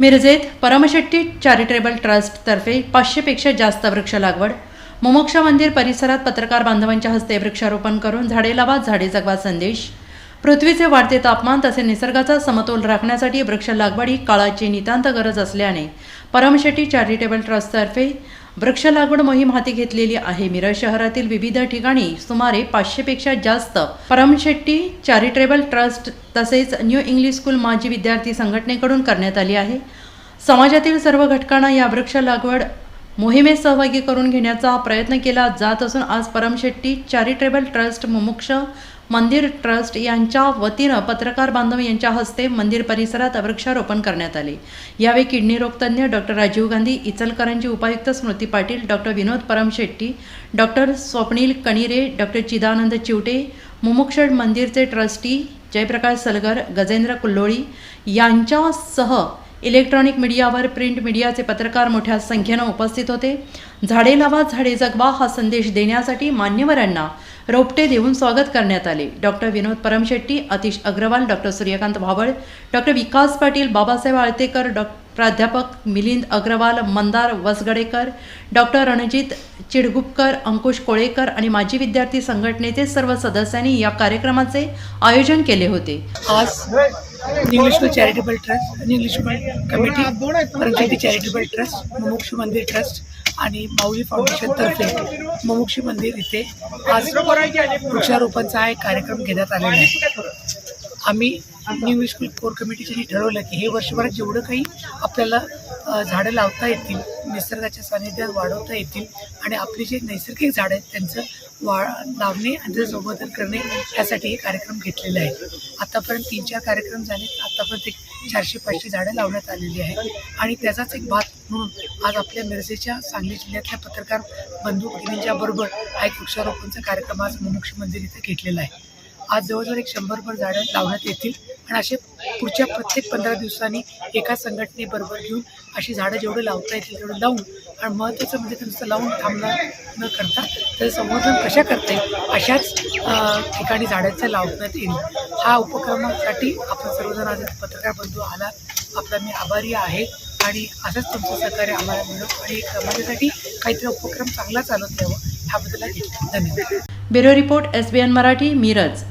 मिरजेत Paramshetti charitable ट्रस्टतर्फे पाचशेपेक्षा जास्त वृक्ष लागवड मुमोक्षा मंदिर परिसरात पत्रकार बांधवांच्या हस्ते वृक्षारोपण करून झाडे लावा झाडे जगवा संदेश. पृथ्वीचे वाढते तापमान तसे निसर्गाचा समतोल राखण्यासाठी वृक्ष लागवड ही काळाची नितांत गरज असल्याने परमशेट्टी चॅरिटेबल ट्रस्टतर्फे वृक्ष लागवड मोहीम हाती घेतलेली आहे. मिरज शहरातील विविध ठिकाणी सुमारे पाचशेपेक्षा जास्त परमशेट्टी चॅरिटेबल ट्रस्ट तसेच न्यू इंग्लिश स्कूल माजी विद्यार्थी संघटनेकडून करण्यात आली आहे. समाजातील सर्व घटकांना या वृक्ष लागवड मोहिमेत सहभागी करून घेण्याचा प्रयत्न केला जात असून आज परमशेट्टी चॅरिटेबल ट्रस्ट मुमुक्ष मंदिर ट्रस्ट यांच्या वतीनं पत्रकार बांधव यांच्या हस्ते मंदिर परिसरात वृक्षारोपण करण्यात आले. यावेळी किडनी रोगतज्ञ डॉक्टर राजीव गांधी इचलकरांची उपायुक्त Smriti Patil doctor Vinod Param Shetty doctor Swapnil Kanire doctor Chidanand Chivate मुमुक्षड मंदिरचे ट्रस्टी जयप्रकाश सलगर गजेंद्र कुल्लोळी यांच्यासह इलेक्ट्रॉनिक मीडियावर प्रिंट मीडियाचे पत्रकार मोठ्या संख्येनं उपस्थित होते. झाडे लावा झाडे जगवा हा संदेश देण्यासाठी मान्यवरांना रोपटे देऊन स्वागत करण्यात आले. Doctor Vinod Paramshetty Atish Agrawal doctor Suryakant Bhawal doctor Vikas Patil Babasaheb Altekar डॉ. प्राध्यापक मिलिंद अग्रवाल मंदार वसगडेकर डॉक्टर रणजित चिडगुपकर अंकुश कोळेकर आणि माजी विद्यार्थी संघटनेचे सर्व सदस्यांनी या कार्यक्रमाचे आयोजन केले होते. आज इंग्लिश चॅरिटेबल ट्रस्ट आणि English committee Paramshetty charitable trust मुमुक्ष मंदिर ट्रस्ट आणि माऊली फाउंडेशनतर्फे मुमुक्षी मंदिर इथे आज वृक्षारोपणचा हा एक कार्यक्रम घेण्यात आलेला आहे. आम्ही न्यू इंग्लिश स्कूल कोर कमिटीच्यानी ठरवलं की हे वर्षभरात जेवढं काही आपल्याला झाडं लावता येतील निसर्गाच्या सानिध्यात वाढवता येतील आणि आपली जे नैसर्गिक झाडं आहेत त्यांचं वा लावणे आणि त्याचं संवर्धन करणे यासाठी हे कार्यक्रम घेतलेले आहे आतापर्यंत तीन चार कार्यक्रम झाले आतापर्यंत एक चारशे पाचशे झाडं लावण्यात आलेली आहेत आणि त्याचाच एक भाग म्हणून आज आपल्या मिरजेच्या सांगली जिल्ह्यातल्या पत्रकार बंधू भगिनींच्या बरोबर हा एक वृक्षारोपणचा कार्यक्रम आज मुमुक्ष मंदिर इथे घेतलेला आहे. आज जवळजवळ एक शंभरभर झाडं लावण्यात येतील. आणि असे पुढच्या प्रत्येक पंधरा दिवसांनी एका संघटनेबरोबर घेऊन अशी झाडं जेवढं लावता येतील तेवढं लावून आणि महत्त्वाचं म्हणजे त्यांचं लावून थांबणं न करता त्याचं संवर्धन कशा करता येईल अशाच ठिकाणी झाडांचं लावण्यात येईल. हा उपक्रमासाठी आपण सर्वजण आज पत्रकार बंधू आला. आपला मी आभारी आहे आणि असंच तुमचं सहकार्य आम्हाला मिळो आणि समाजासाठी काहीतरी उपक्रम चांगला चालत द्यावं ह्याबद्दल धन्यवाद. Bureau report S B N Marathi Miraj.